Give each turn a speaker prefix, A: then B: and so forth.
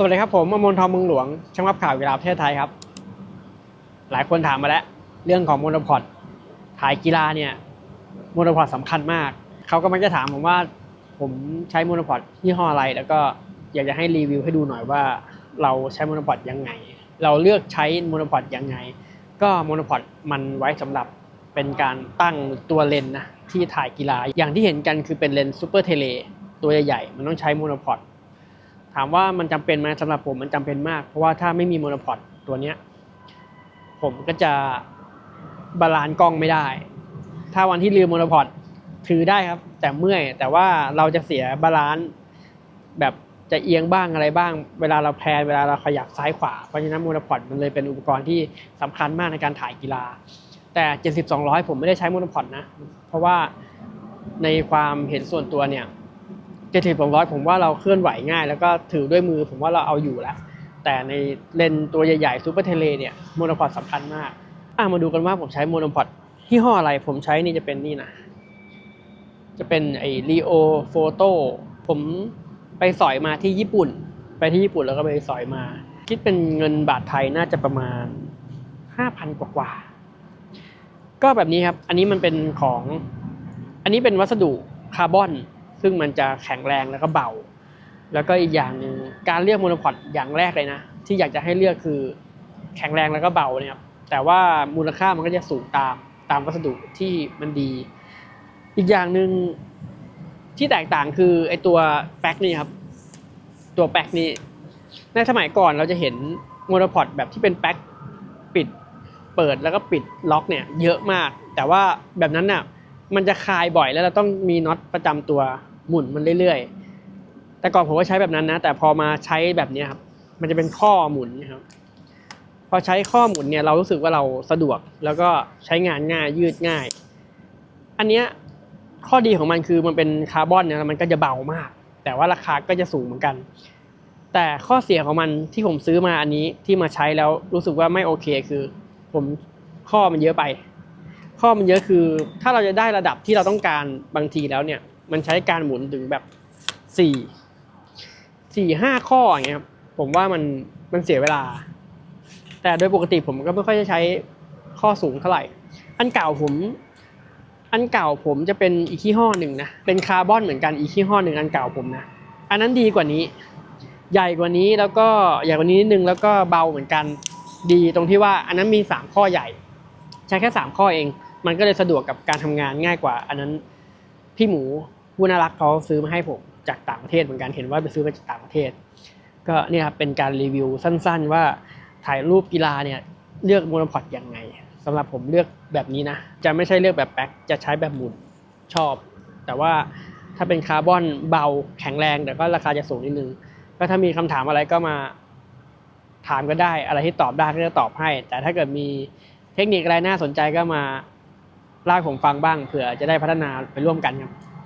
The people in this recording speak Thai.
A: สวัสดีครับผมอมรทองมืองหลวงช่างภาพข่าวกีฬาประเทศไทยครับ หลายคนถามมาแล้ว เรื่องของโมโนพอดถ่ายกีฬาเนี่ยโมโนพอดสำคัญมาก เขาก็มักจะถามผมว่า ผมใช้โมโนพอดยี่ห้ออะไร แล้วก็อยากจะให้รีวิวให้ดูหน่อยว่า เราใช้โมโนพอดยังไง เราเลือกใช้โมโนพอดยังไง ก็โมโนพอดมันไว้สำหรับเป็นการตั้งตัวเลนนะที่ถ่ายกีฬาอย่างที่เห็นกันคือเป็นเลนส์ซูเปอร์เทเลตัวใหญ่ๆมันต้องใช้โมโนพอด ถามว่ามันจำเป็นไหมสำหรับผมมันจำเป็นมาก เพราะว่าถ้าไม่มีโมโนพอดตัวเนี้ยผมก็จะบาลานซ์กล้องไม่ได้ ถ้าวันที่ลืมโมโนพอดถือได้ครับ แต่เมื่อย แต่ว่าเราจะเสียบาลานซ์แบบจะเอียงบ้างอะไรบ้าง เวลาเราแพลนเวลาเราขยับซ้ายขวา เพราะฉะนั้นโมโนพอดมันเลยเป็นอุปกรณ์ที่สำคัญมากในการถ่ายกีฬา แต่ 70 200 ผมไม่ได้ใช้โมโนพอดนะ เพราะว่าในความเห็นส่วนตัวเนี่ย เจ็ดสิบสองร้อยผมว่าเราเคลื่อนไหวง่าย แล้วก็ถือด้วยมือผมว่าเราเอาอยู่แล้ว แต่ในเลนตัวใหญ่ๆซูเปอร์เทเลเนี่ยโมโนพอดสำคัญมากอะมาดูกันว่าผมใช้โมโนพอดที่ห้ออะไรผมใช้นี่จะเป็นนี่นะจะเป็นไอ้รีโอโฟโต้ผมไปสอยมาที่ญี่ปุ่น ไปที่ญี่ปุ่นแล้วก็ไปสอยมา คิดเป็นเงินบาทไทยน่าจะประมาณห้าพันกว่าก็แบบนี้ครับ อันนี้มันเป็นของ อันนี้เป็นวัสดุคาร์บอน ซึ่งมันจะแข็งแรงแล้วก็เบา แล้วก็อีกอย่างหนึ่งการเลือกโมโนพอดอย่างแรกเลยนะ ที่อยากจะให้เลือกคือแข็งแรงแล้วก็เบาเนี่ยครับแต่ว่ามูลค่ามันก็จะสูงตามตามวัสดุที่มันดี อีกอย่างหนึ่งที่แตกต่างคือไอตัวแป๊กนี่ครับ ตัวแป๊กนี่ในสมัยก่อนเราจะเห็นโมโนพอดแบบที่เป็นแป๊กปิดเปิดแล้วก็ปิดล็อกเนี่ยเยอะมาก แต่ว่าแบบนั้นน่ะมันจะคลายบ่อยแล้วเราต้องมีน็อตประจำตัว หมุนมันเรื่อยๆ แต่ก่อนผมก็ใช้แบบนั้นนะ แต่พอมาใช้แบบนี้ครับ มันจะเป็นข้อหมุนนะครับ พอใช้ข้อหมุนเนี่ยเรารู้สึกว่าเราสะดวกแล้วก็ใช้งานง่ายยืดง่าย อันเนี้ยข้อดีของมันคือมันเป็นคาร์บอนเนี่ยมันก็จะเบามาก แต่ว่าราคาก็จะสูงเหมือนกัน แต่ข้อเสียของมันที่ผมซื้อมาอันนี้ที่มาใช้แล้วรู้สึกว่าไม่โอเคคือ ผมข้อมันเยอะไป ข้อมันเยอะคือ ถ้าเราจะได้ระดับที่เราต้องการบางทีแล้วเนี่ย มันใช้การหมุนถึงแบบสี่สี่ห้าข้ออย่างเงี้ยครับผมว่ามันมันเสียเวลา แต่โดยปกติผมก็ไม่ค่อยจะใช้ข้อสูงเท่าไหร่ อันเก่าผม อันเก่าผมจะเป็นอีกยี่ห้อหนึ่งนะเป็นคาร์บอนเหมือนกันอีกยี่ห้อหนึ่งอันเก่าผมนะอันนั้นดีกว่านี้ ใหญ่กว่านี้แล้วก็ใหญ่กว่านี้นิดนึงแล้วก็เบาเหมือนกันดีตรงที่ว่าอันนั้นมีสามข้อใหญ่ ใช้แค่สามข้อเอง มันก็เลยสะดวกกับการทำงานง่ายกว่า อันนั้นพี่หมู ผู้น่ารักเขาซื้อมาให้ผมจากต่างประเทศเหมือนกันเห็นว่าไปซื้อมาจากต่างประเทศ ก็เนี่ยครับเป็นการรีวิวสั้น ๆ ว่าถ่ายรูปกีฬาเนี่ยเลือกโมโนพอดยังไงสำหรับผมเลือกแบบนี้นะ จะไม่ใช่เลือกแบบแบ็คจะใช้แบบหมุนชอบ แต่ว่าถ้าเป็นคาร์บอนเบาแข็งแรง แต่ก็ราคาจะสูงนิดนึงก็ถ้ามีคำถามอะไรก็มาถามก็ได้อะไรที่ตอบได้ก็จะตอบให้ แต่ถ้าเกิดมีเทคนิคอะไรน่าสนใจก็มาเล่าผมฟังบ้างเผื่อจะได้พัฒนาไปร่วมกันครับ